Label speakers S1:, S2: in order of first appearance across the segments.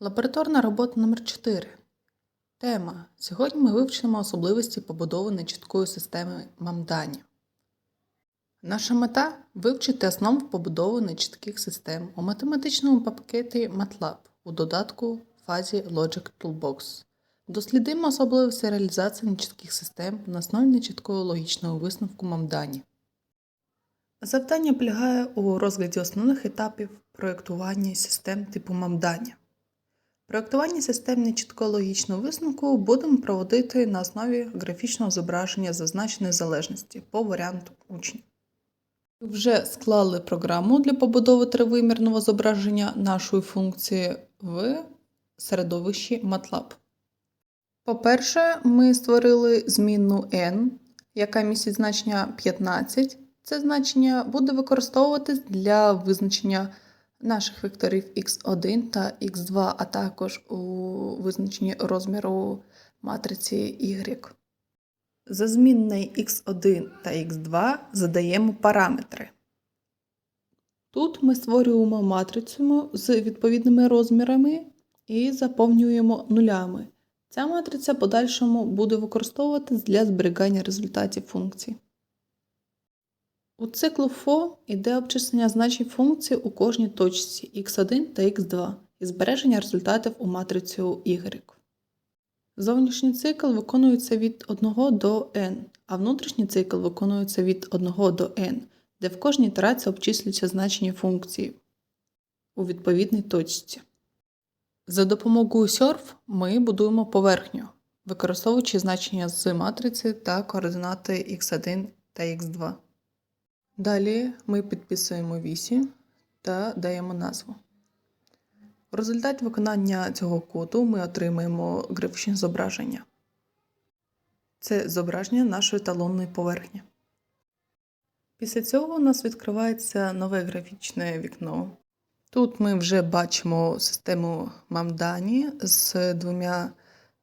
S1: Лабораторна робота номер 4 Тема. Сьогодні ми вивчимо особливості побудови нечіткої системи Мамдані. Наша мета вивчити основу побудови нечітких систем у математичному пакеті MATLAB у додатку фазі Logic Toolbox. Дослідимо особливості реалізації нечітких систем на основі нечіткого логічного висновку Мамдані. Завдання полягає у розгляді основних етапів проєктування систем типу Мамдані. Проєктування систем нечіткого логічного висновку будемо проводити на основі графічного зображення зазначеної залежності по варіанту учнів. Ви вже склали програму для побудови тривимірного зображення нашої функції в середовищі MATLAB. По-перше, ми створили змінну n, яка містить значення 15. Це значення буде використовуватись для визначення наших векторів x1 та x2, а також у визначенні розміру матриці y. За змінний x1 та x2 задаємо параметри. Тут ми створюємо матрицю з відповідними розмірами і заповнюємо нулями. Ця матриця подальшому буде використовуватись для зберігання результатів функцій. У циклу FO йде обчислення значень функції у кожній точці x1 та x2 і збереження результатів у матрицю y. Зовнішній цикл виконується від 1 до n, а внутрішній цикл виконується від 1 до n, де в кожній ітерації обчислюється значення функції у відповідній точці. За допомогою surf ми будуємо поверхню, використовуючи значення з матриці та координати x1 та x2. Далі ми підписуємо вісі та даємо назву. В результаті виконання цього коду ми отримаємо графічне зображення. Це зображення нашої талонної поверхні. Після цього у нас відкривається нове графічне вікно. Тут ми вже бачимо систему Мамдані з двома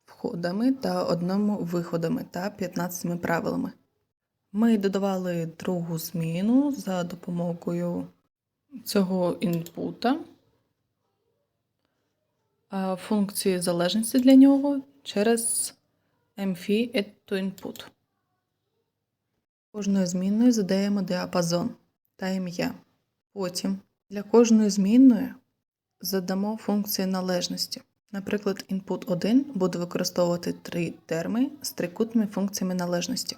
S1: входами та одним виходами та 15 правилами. Ми додавали другу зміну за допомогою цього інпута, функції залежності для нього через mfi toInput. Кожною змінною задаємо діапазон та ім'я. Потім для кожної змінної задамо функції належності. Наприклад, input 1 буде використовувати три терми з трикутними функціями належності.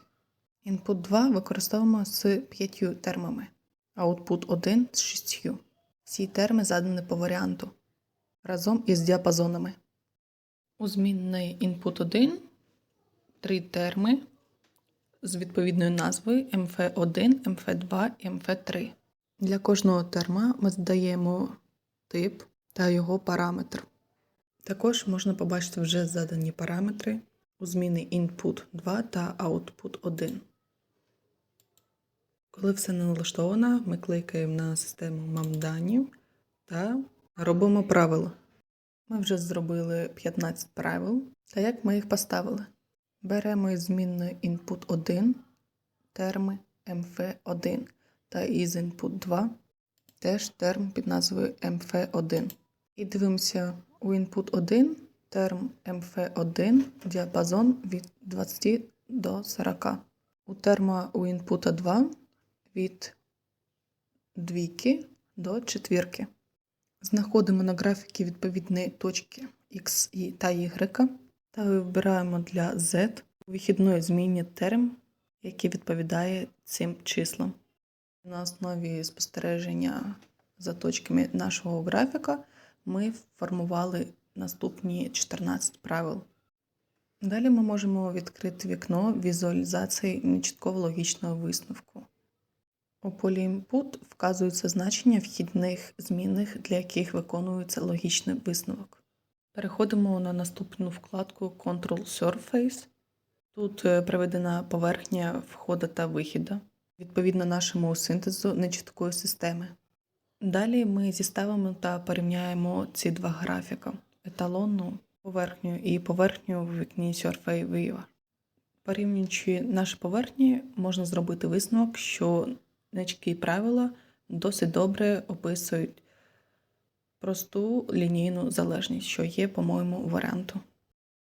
S1: Input 2 використовуємо з 5 термами, Output 1 з 6. Всі терми задані по варіанту разом із діапазонами. У змінний Input 1 три терми з відповідною назвою MF1, MF2 і MF3. Для кожного терма ми задаємо тип та його параметр. Також можна побачити вже задані параметри у зміни Input 2 та Output 1. Коли все налаштовано, ми кликаємо на систему мамданів та робимо правила. Ми вже зробили 15 правил. Та як ми їх поставили? Беремо із змінної input 1 терми mf1 та із input 2 теж терм під назвою mf1. І дивимося у input 1 терм mf1 діапазон від 20 до 40. У терма у input 2 від двійки до четвірки. Знаходимо на графіки відповідні точки X та Y та вибираємо для Z вихідної зміні терм, який відповідає цим числам. На основі спостереження за точками нашого графіка ми формували наступні 14 правил. Далі ми можемо відкрити вікно візуалізації нечіткого логічного висновку. У полі Input вказуються значення вхідних змінних, для яких виконується логічний висновок. Переходимо на наступну вкладку Control Surface. Тут е, приведена поверхня входу та вихіду, відповідно нашому синтезу нечіткої системи. Далі ми зіставимо та порівняємо ці два графіка: еталонну поверхню і поверхню в вікні Surface Viewer. Порівнюючи наші поверхні, можна зробити висновок, що Значки правила досить добре описують просту лінійну залежність, що є, по-моєму, варіанту.